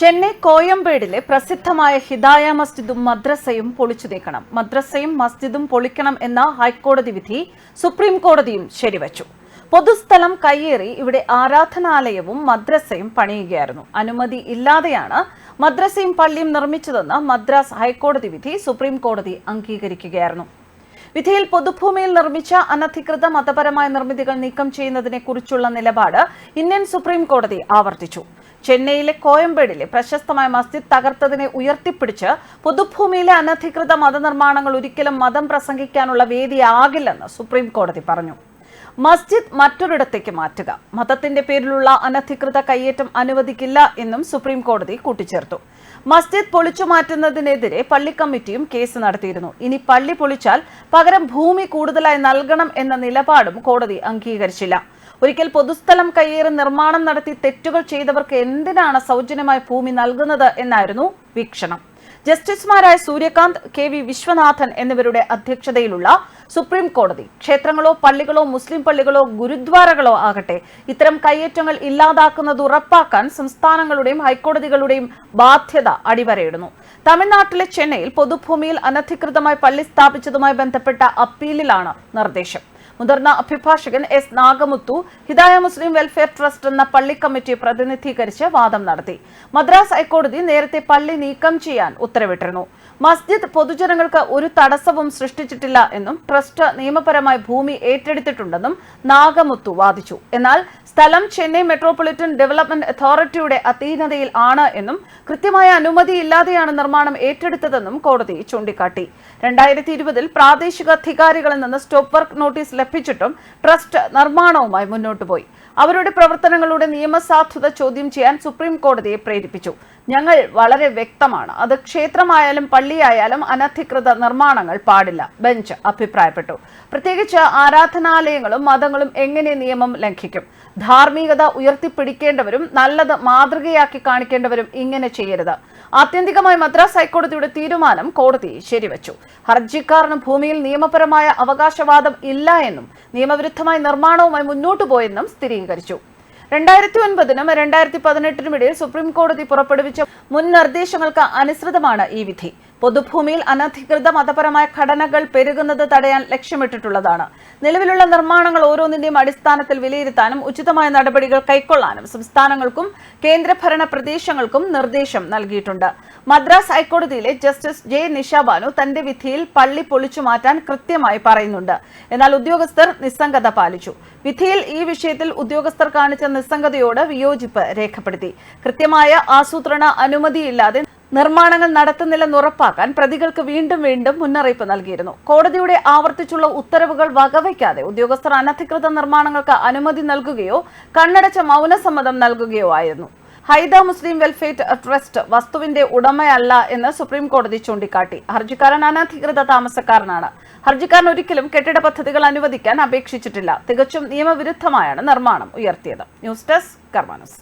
ചെന്നൈ കോയമ്പേടിലെ പ്രസിദ്ധമായ ഹിദായ മസ്ജിദും മദ്രസയും പൊളിച്ചു നീക്കണം മദ്രസയും മസ്ജിദും പൊളിക്കണം എന്ന ഹൈക്കോടതി വിധി സുപ്രീം കോടതിയും ശരിവച്ചു. പൊതുസ്ഥലം കയ്യേറി ഇവിടെ ആരാധനാലയവും മദ്രസയും പണിയുകയായിരുന്നു. അനുമതി ഇല്ലാതെയാണ് മദ്രസയും പള്ളിയും നിർമ്മിച്ചതെന്ന് മദ്രാസ് ഹൈക്കോടതി വിധി സുപ്രീം കോടതി അംഗീകരിക്കുകയായിരുന്നു. വിധിയിൽ പൊതുഭൂമിയിൽ നിർമ്മിച്ച അനധികൃത മതപരമായ നിർമ്മിതികൾ നീക്കം ചെയ്യുന്നതിനെ കുറിച്ചുള്ള നിലപാട് ഇന്ത്യൻ സുപ്രീം കോടതി ആവർത്തിച്ചു. ചെന്നൈയിലെ കോയമ്പേടിലെ പ്രശസ്തമായ മസ്ജിദ് തകർത്തതിനെ ഉയർത്തിപ്പിടിച്ച് പൊതുഭൂമിയിലെ അനധികൃത മതനിർമ്മാണങ്ങൾ ഒരിക്കലും മതം പ്രസംഗിക്കാനുള്ള വേദിയാകില്ലെന്ന് സുപ്രീം കോടതി പറഞ്ഞു. മസ്ജിദ് മറ്റൊരിടത്തേക്ക് മാറ്റുക. മതത്തിന്റെ പേരിലുള്ള അനധികൃത കയ്യേറ്റം അനുവദിക്കില്ല എന്നും സുപ്രീം കോടതി കൂട്ടിച്ചേർത്തു. മസ്ജിദ് പൊളിച്ചു മാറ്റുന്നതിനെതിരെ പള്ളി കമ്മിറ്റിയും കേസ് നടത്തിയിരുന്നു. ഇനി പള്ളി പൊളിച്ചാൽ പകരം ഭൂമി കൂടുതലായി നൽകണം എന്ന നിലപാടും കോടതി അംഗീകരിച്ചില്ല. ഒരിക്കൽ പൊതുസ്ഥലം കയ്യേറി നിർമ്മാണം നടത്തി തെറ്റുകൾ ചെയ്തവർക്ക് എന്തിനാണ് സൗജന്യമായി ഭൂമി നൽകുന്നത് എന്നായിരുന്നു വീക്ഷണം. ജസ്റ്റിസുമാരായ സൂര്യകാന്ത് കെ വി വിശ്വനാഥൻ എന്നിവരുടെ അധ്യക്ഷതയിലുള്ള സുപ്രീം കോടതി ക്ഷേത്രങ്ങളോ പള്ളികളോ മുസ്ലിം പള്ളികളോ ഗുരുദ്വാരകളോ ആകട്ടെ ഇത്തരം കയ്യേറ്റങ്ങൾ ഇല്ലാതാക്കുന്നത് ഉറപ്പാക്കാൻ സംസ്ഥാനങ്ങളുടെയും ഹൈക്കോടതികളുടെയും ബാധ്യത അടിവരയിടുന്നു. തമിഴ്നാട്ടിലെ ചെന്നൈയിൽ പൊതുഭൂമിയിൽ അനധികൃതമായി പള്ളി സ്ഥാപിച്ചതുമായി ബന്ധപ്പെട്ട അപ്പീലിലാണ് നിർദ്ദേശം. മുതിർന്ന അഭിഭാഷകൻ S Nagamuthu Hidaya Muslim welfare trust എന്ന പള്ളി കമ്മിറ്റി പ്രതിനിധീകരിച്ച് വാദം നടത്തി. മദ്രാസ് ഹൈക്കോടതി നേരത്തെ പള്ളി നീക്കം ചെയ്യാൻ ഉത്തരവിട്ടിരുന്നു. മസ്ജിദ് പൊതുജനങ്ങൾക്ക് ഒരു തടസ്സവും സൃഷ്ടിച്ചിട്ടില്ല എന്നും ട്രസ്റ്റ് നിയമപരമായി ഭൂമി ഏറ്റെടുത്തിട്ടുണ്ടെന്നും നാഗമുത്തു വാദിച്ചു. എന്നാൽ സ്ഥലം ചെന്നൈ മെട്രോപൊളിറ്റൻ ഡെവലപ്മെന്റ് അതോറിറ്റിയുടെ അധീനതയിൽ ആണ് എന്നും കൃത്യമായ അനുമതിയില്ലാതെയാണ് നിർമ്മാണം ഏറ്റെടുത്തതെന്നും കോടതി ചൂണ്ടിക്കാട്ടി. രണ്ടായിരത്തി ഇരുപതിൽ പ്രാദേശിക അധികാരികളിൽ നിന്ന് സ്റ്റോപ്പ് വർക്ക് നോട്ടീസ് ലഭിച്ചിട്ടും ട്രസ്റ്റ് നിർമ്മാണവുമായി മുന്നോട്ടുപോയി. അവരുടെ പ്രവർത്തനങ്ങളുടെ നിയമസാധുത ചോദ്യം ചെയ്യാൻ സുപ്രീം കോടതിയെ പ്രേരിപ്പിച്ചു. ഞങ്ങൾ വളരെ വ്യക്തമാണ്. അത് ക്ഷേത്രമായാലും പള്ളിയായാലും അനധികൃത നിർമ്മാണങ്ങൾ പാടില്ല. ബെഞ്ച് അഭിപ്രായപ്പെട്ടു. പ്രത്യേകിച്ച് ആരാധനാലയങ്ങളും മതങ്ങളും എങ്ങനെ നിയമം ലംഘിക്കും? ധാർമ്മികത ഉയർത്തിപ്പിടിക്കേണ്ടവരും നല്ലത് മാതൃകയാക്കി കാണിക്കേണ്ടവരും ഇങ്ങനെ ചെയ്യരുത്. ആത്യന്തികമായി മദ്രാസ് ഹൈക്കോടതിയുടെ തീരുമാനം കോടതി ശരിവച്ചു. ഹർജിക്കാരന് ഭൂമിയിൽ നിയമപരമായ അവകാശവാദം ഇല്ല എന്നും നിയമവിരുദ്ധമായ നിർമ്മാണവുമായി മുന്നോട്ടു പോയെന്നും സ്ഥിരീകരിച്ചു. രണ്ടായിരത്തി ഒൻപതിനും രണ്ടായിരത്തി പതിനെട്ടിനും ഇടയിൽ സുപ്രീം കോടതി പുറപ്പെടുവിച്ച മുൻ നിർദ്ദേശങ്ങൾക്ക് അനുസൃതമാണ് ഈ വിധി. പൊതുഭൂമിയിൽ അനധികൃത മതപരമായ ഘടനകൾ പെരുകുന്നത് തടയാൻ ലക്ഷ്യമിട്ടിട്ടുള്ളതാണ്. നിലവിലുള്ള നിർമ്മാണങ്ങൾ ഓരോന്നിന്റെയും അടിസ്ഥാനത്തിൽ വിലയിരുത്താനും ഉചിതമായ നടപടികൾ കൈക്കൊള്ളാനും സംസ്ഥാനങ്ങൾക്കും കേന്ദ്രഭരണ പ്രദേശങ്ങൾക്കും നിർദ്ദേശം നൽകിയിട്ടുണ്ട്. മദ്രാസ് ഹൈക്കോടതിയിലെ ജസ്റ്റിസ് ജെ നിഷാബാനു തന്റെ വിധിയിൽ പള്ളി പൊളിച്ചു മാറ്റാൻ കൃത്യമായി പറയുന്നുണ്ട്. എന്നാൽ ഉദ്യോഗസ്ഥർ നിസ്സംഗത പാലിച്ചു. വിധിയിൽ ഈ വിഷയത്തിൽ ഉദ്യോഗസ്ഥർ കാണിച്ച നിസ്സംഗതയോട് വിയോജിപ്പ് രേഖപ്പെടുത്തി. കൃത്യമായ ആസൂത്രണ അനുമതിയില്ലാതെ നിർമ്മാണങ്ങൾ നടത്തുന്നില്ലെന്ന് ഉറപ്പാക്കാൻ പ്രതികൾക്ക് വീണ്ടും വീണ്ടും മുന്നറിയിപ്പ് നൽകിയിരുന്നു. കോടതിയുടെ ആവർത്തിച്ചുള്ള ഉത്തരവുകൾ വകവയ്ക്കാതെ ഉദ്യോഗസ്ഥർ അനധികൃത നിർമ്മാണങ്ങൾക്ക് അനുമതി നൽകുകയോ കണ്ണടച്ച മൗനസമ്മതം നൽകുകയോ ആയിരുന്നു. ഹൈദ മുസ്ലിം വെൽഫെയർ ട്രസ്റ്റ് വസ്തുവിന്റെ ഉടമയല്ല എന്ന് സുപ്രീം കോടതി ചൂണ്ടിക്കാട്ടി. ഹർജിക്കാരൻ അനധികൃത താമസക്കാരനാണ്. ഹർജിക്കാരൻ ഒരിക്കലും കെട്ടിട പദ്ധതികൾ അനുവദിക്കാൻ അപേക്ഷിച്ചിട്ടില്ല. തികച്ചും നിയമവിരുദ്ധമായാണ് നിർമ്മാണം ഉയർത്തിയത്. News desk കർമാനസ്